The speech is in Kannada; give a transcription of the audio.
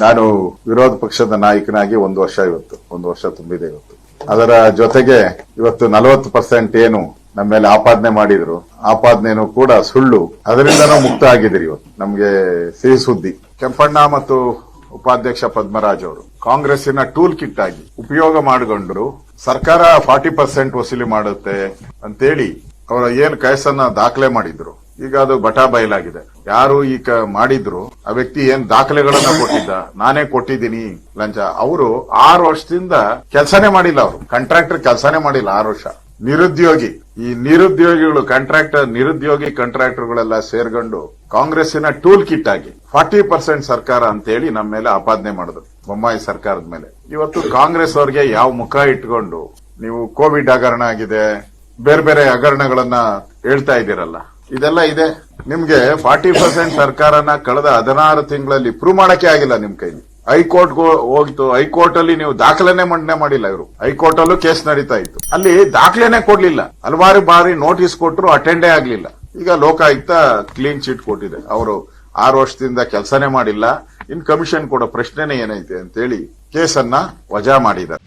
ನಾನು ವಿರೋಧ ಪಕ್ಷದ ನಾಯಕನಾಗಿ ಒಂದು ವರ್ಷ ಇವತ್ತು, ಒಂದು ವರ್ಷ ತುಂಬಿದೆ ಇವತ್ತು. ಅದರ ಜೊತೆಗೆ ಇವತ್ತು ನಲವತ್ತು ಪರ್ಸೆಂಟ್ ಏನು ನಮ್ಮ ಮೇಲೆ ಆಪಾದನೆ ಮಾಡಿದ್ರು. ಆಪಾದನೆನೂ ಕೂಡ ಸುಳ್ಳು. ಅದರಿಂದನೂ ಮುಕ್ತ ಆಗಿದ್ದೀರಿ ಇವತ್ತು. ನಮಗೆ ಸಿಹಿ ಸುದ್ದಿ. ಕೆಂಪಣ್ಣ ಮತ್ತು ಉಪಾಧ್ಯಕ್ಷ ಪದ್ಮರಾಜ್ ಅವರು ಕಾಂಗ್ರೆಸ್ಸಿನ ಟೂಲ್ ಕಿಟ್ ಆಗಿ ಉಪಯೋಗ ಮಾಡಿಕೊಂಡ್ರು. ಸರ್ಕಾರ ಫಾರ್ಟಿ ಪರ್ಸೆಂಟ್ ವಸೂಲಿ ಮಾಡುತ್ತೆ ಅಂತೇಳಿ ಅವರ ಏನ್ ಕೈಸನ್ನ ದಾಖಲೆ ಮಾಡಿದ್ರು. ಈಗ ಅದು ಬಟಾ ಬಯಲಾಗಿದೆ. ಯಾರು ಈ ಮಾಡಿದ್ರು, ಆ ವ್ಯಕ್ತಿ ಏನ್ ದಾಖಲೆಗಳನ್ನ ಕೊಟ್ಟಿದ್ದ? ನಾನೇ ಕೊಟ್ಟಿದ್ದೀನಿ, ಲಂಚ. ಅವರು ಆರು ವರ್ಷದಿಂದ ಕೆಲಸನೇ ಮಾಡಿಲ್ಲ ಅವರು. ಕಾಂಟ್ರಾಕ್ಟರ್ ಕೆಲಸನೇ ಮಾಡಿಲ್ಲ ಆರು ವರ್ಷ. ನಿರುದ್ಯೋಗಿ. ಈ ನಿರುದ್ಯೋಗಿಗಳು ಕಾಂಟ್ರಾಕ್ಟರ್ ನಿರುದ್ಯೋಗಿ ಕಾಂಟ್ರಾಕ್ಟರ್ಗಳೆಲ್ಲ ಸೇರ್ಕೊಂಡು ಕಾಂಗ್ರೆಸ್ಸಿನ ಟೂಲ್ ಕಿಟ್ ಆಗಿ ಫಾರ್ಟಿ ಪರ್ಸೆಂಟ್ ಸರ್ಕಾರ ಅಂತೇಳಿ ನಮ್ಮ ಮೇಲೆ ಆಪಾದನೆ ಮಾಡಿದ್ರು, ಬೊಮ್ಮಾಯಿ ಸರ್ಕಾರದ ಮೇಲೆ. ಇವತ್ತು ಕಾಂಗ್ರೆಸ್ ಅವರಿಗೆ ಯಾವ ಮುಖ ಇಟ್ಕೊಂಡು ನೀವು ಕೋವಿಡ್ ಹಗರಣ ಆಗಿದೆ, ಬೇರೆ ಬೇರೆ ಹಗರಣಗಳನ್ನ ಹೇಳ್ತಾ ಇದ್ದೀರಲ್ಲ, ಇದೆಲ್ಲ ಇದೆ. ನಿಮ್ಗೆ ಫಾರ್ಟಿ ಪರ್ಸೆಂಟ್ ಸರ್ಕಾರನ ಕಳೆದ ಹದಿನಾರು ತಿಂಗಳಲ್ಲಿ ಪ್ರೂವ್ ಮಾಡಕ್ಕೆ ಆಗಿಲ್ಲ ನಿಮ್ ಕೈಲಿ. ಹೈಕೋರ್ಟ್ ಹೋಗಿತ್ತು. ಹೈಕೋರ್ಟ್ ಅಲ್ಲಿ ನೀವು ದಾಖಲೆನೆ ಮಂಡನೆ ಮಾಡಿಲ್ಲ ಇವರು. ಹೈಕೋರ್ಟ್ ಅಲ್ಲೂ ಕೇಸ್ ನಡೀತಾ ಇತ್ತು. ಅಲ್ಲಿ ದಾಖಲೆನೆ ಕೊಡ್ಲಿಲ್ಲ. ಹಲವಾರು ಬಾರಿ ನೋಟಿಸ್ ಕೊಟ್ಟರು ಅಟೆಂಡೇ ಆಗ್ಲಿಲ್ಲ. ಈಗ ಲೋಕಾಯುಕ್ತ ಕ್ಲೀನ್ ಚೀಟ್ ಕೊಟ್ಟಿದೆ. ಅವರು ಆರು ವರ್ಷದಿಂದ ಕೆಲಸನೇ ಮಾಡಿಲ್ಲ. ಇನ್ ಕಮಿಷನ್ ಕೊಡೋ ಪ್ರಶ್ನೆನೇ ಏನೈತೆ ಅಂತೇಳಿ ಕೇಸನ್ನ ವಜಾ ಮಾಡಿದ್ದಾರೆ.